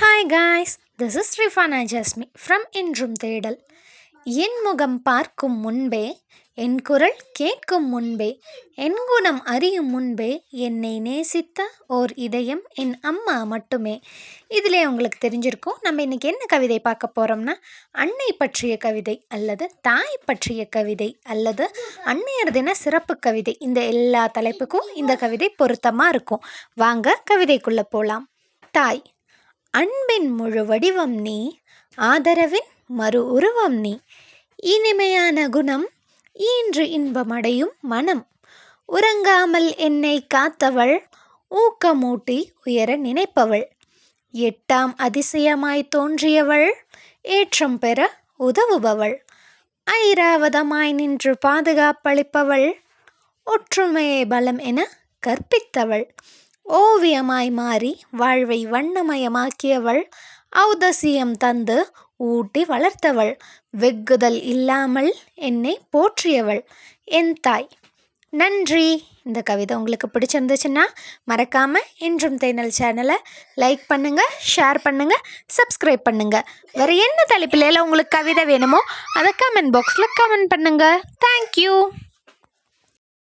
Hi guys this is Rifana Jasmi from இன்றும் தேடல் என் முகம் பார்க்கும் முன்பே என் குரல் கேட்கும் முன்பே என் குணம் அறியும் முன்பே என்னை நேசித்த ஓர் இதயம் என் அம்மா மட்டுமே. இதிலே உங்களுக்கு தெரிஞ்சிருக்கும் நம்ம இன்றைக்கி என்ன கவிதை பார்க்க போகிறோம்னா அன்னை பற்றிய கவிதை அல்லது தாய் பற்றிய கவிதை அல்லது அன்னையர் தின சிறப்பு கவிதை. இந்த எல்லா தலைப்புக்கும் இந்த கவிதை பொருத்தமாக இருக்கும். வாங்க கவிதைக்குள்ளே போகலாம் தாய் அன்பின் முழு வடிவம் நீ ஆதரவின் மறு உருவம் நீ. இனிமையான குணம் ஈன்று இன்பமடையும் மனம். உறங்காமல் என்னை காத்தவள் ஊக்கமூட்டி உயர நினைப்பவள். எட்டாம் அதிசயமாய் தோன்றியவள் ஏற்றம் பெற உதவுபவள். ஐராவதமாய் நின்று பாதுகாப்பளிப்பவள் ஒற்றுமையை பலம் என கற்பித்தவள். ஓவியமாய் மாறி வாழ்வை வண்ணமயமாக்கியவள் ஔதசியம் தந்து ஊட்டி வளர்த்தவள் வெகுதல் இல்லாமல் என்னை போற்றியவள். என் தாய். நன்றி. இந்த கவிதை உங்களுக்கு பிடிச்சிருந்துச்சுன்னா மறக்காமல் இன்றும் தேனல் சேனலை லைக் பண்ணுங்கள் ஷேர் பண்ணுங்கள் சப்ஸ்கிரைப் பண்ணுங்கள் வேறு என்ன தலைப்பில் உங்களுக்கு கவிதை வேணுமோ அதை கமெண்ட் பாக்ஸில் கமெண்ட் பண்ணுங்கள் தேங்க்யூ